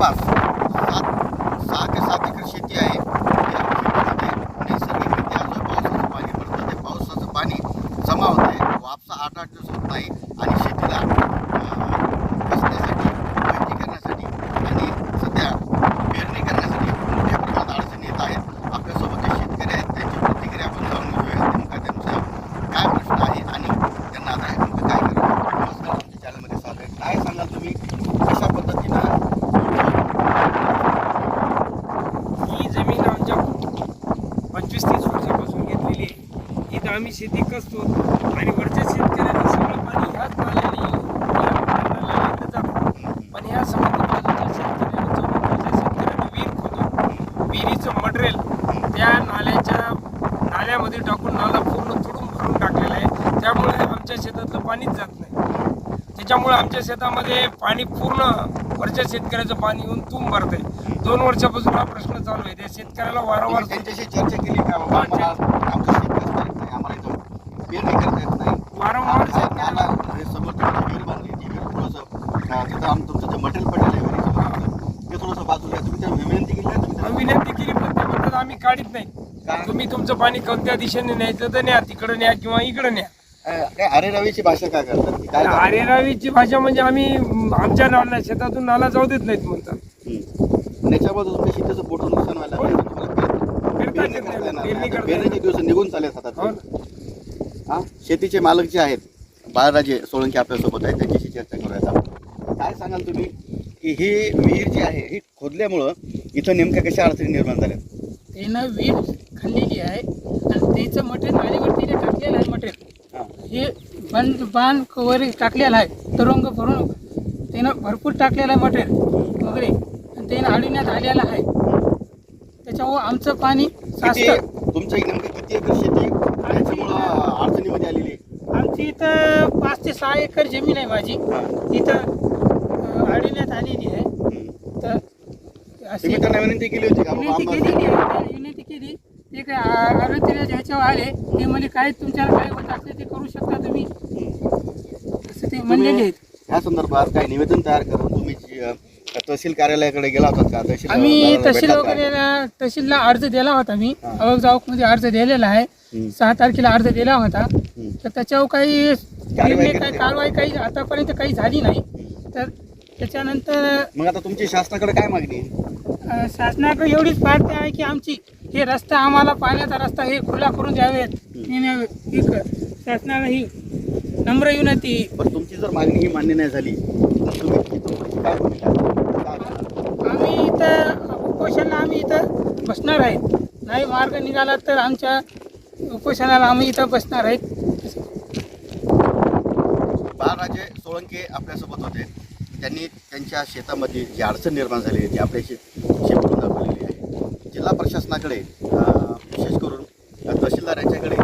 espaço. आम्ही शेती कसतो आणि वरच्या शेतकऱ्यांना सगळं पाणी ह्याच नाल्याने जातं. पण ह्या समुद्र बाजूच्या शेतकऱ्यांनी चौकाच्या शेतकऱ्यांनी विहीर खोदून विहिरीचं मटेरियल त्या नाल्याच्या नाल्यामध्ये टाकून नाला पूर्ण तुडून भरून टाकलेला आहे. त्यामुळे आमच्या शेतातलं पाणीच जात नाही. त्याच्यामुळे आमच्या शेतामध्ये पाणी पूर्ण वरच्या शेतकऱ्याचं पाणी येऊन तुंब भरतंय. दोन वर्षापासून हा प्रश्न चालू आहे. त्या शेतकऱ्याला वारंवार त्यांच्याशी चर्चा केली का बाबा आम्हाला आमचं शेत कसता येत नाही आम्हाला इथं पेरणी करता येत नाही वारंवार आमचा नाला हे समोर तुमची विहीर बांधली ती विहीर थोडंसं अं, तिथं आम तुमचं जे मटेरियल पडलेलं आहे विहिरीचं ते थोडंसं बाजूला आहे. तुम्ही त्या विनंती केली आहे तुम्ही आम्ही विनंती केली पण ते म्हणतात आम्ही काढीत नाही? तुम्ही तुमचं पाणी कोणत्या दिशेने न्यायचं तर न्या तिकडं न्या किंवा इकडं न्या. अरे रवीची भाषा काय करतात? करतात? आरेरावीची भाषा म्हणजे आम्ही आमच्या नाला शेतातून नाला जाऊ देत नाहीत म्हणतात. तुमच्या शेतीचं मोठं नुकसान व्हायला पेरणीचे दिवस निघून चालले हो. हा? शेतीचे मालक जे आहेत बाळराजे सोळंकी आपल्यासोबत आहेत त्यांच्याशी चर्चा करूयात आपण. काय सांगाल तुम्ही? की ही विहीर जी आहे ही खोदल्यामुळं इथं नेमक्या कशा अडचणी निर्माण झाल्या त्यानं वीर खाल्लेली आहे. आणि त्याचं मटेरियल तिने टाकलेलं आहे मटेरियल हा. बंद बांध वर टाकलेलं आहे तरंग भरून त्यानं भरपूर टाकलेलं आहे मटेरियल वगैरे. आणि त्यानं अडविण्यात आलेलं आहे. त्याच्यामुळं आमचं पाणी साचतं. तुमच्या नेमकी किती एकर शेती अडचणीमध्ये आलेली आहे? आमची इथं पाच ते सहा एकर जमीन आहे माझी. तिथं अडविण्यात आलेली आहे. तुम्ही त्यांना विनंती केली होती का बाबा विनंती आम्हाला केलेली आहे त्या विनंती केली ते काय आ- आरोग्य ह्याच्यावर आले ते म्हणजे काय तुमच्याला काय होत असेल ते करू शकता तुम्ही असं ते म्हणलेले आहेत ह्या संदर्भात काही निवेदन तयार करून तुम्ही जी, अ, तहसील कार्यालयाकडे गेला होतात का तहसील आम्ही तहसील भेटलात का? वगैरे तहसीलला अर्ज दिला होता मी हा. अवकमध्ये अर्ज दिलेला आहे. सहा तारखेला अर्ज दिला होता हम्म. तर त्याच्यावर काही करते. काही कारवाई काही आतापर्यंत काही झाली नाही तर त्याच्यानंतर मग आता तुमची शासनाकडे काय मागणी आहे? शासनाकडे एवढीच प्रार्थना आहे की आमची हे रस्ता आम्हाला पाण्याचा रस्ता हे खुला करून द्यावेत. ही शासनाला ही नम्र विनंती. पण तुमची जर मागणी ही मान्य नाही झाली तर तुम्ही इथून काय? आम्ही इथं उपोषणाला आम्ही इथं बसणार आहेत. नाही मार्ग निघाला तर आमच्या उपोषणाला आम्ही इथं बसणार आहेत. बाळराजे सोळंके आपल्यासोबत होते. त्यांनी त्यांच्या शेतामध्ये जी अडचण निर्माण झालेली आहे ती आपल्याशी शेतकरून दाखवलेली आहे. जिल्हा प्रशासनाकडे विशेष करून तहसीलदार यांच्याकडे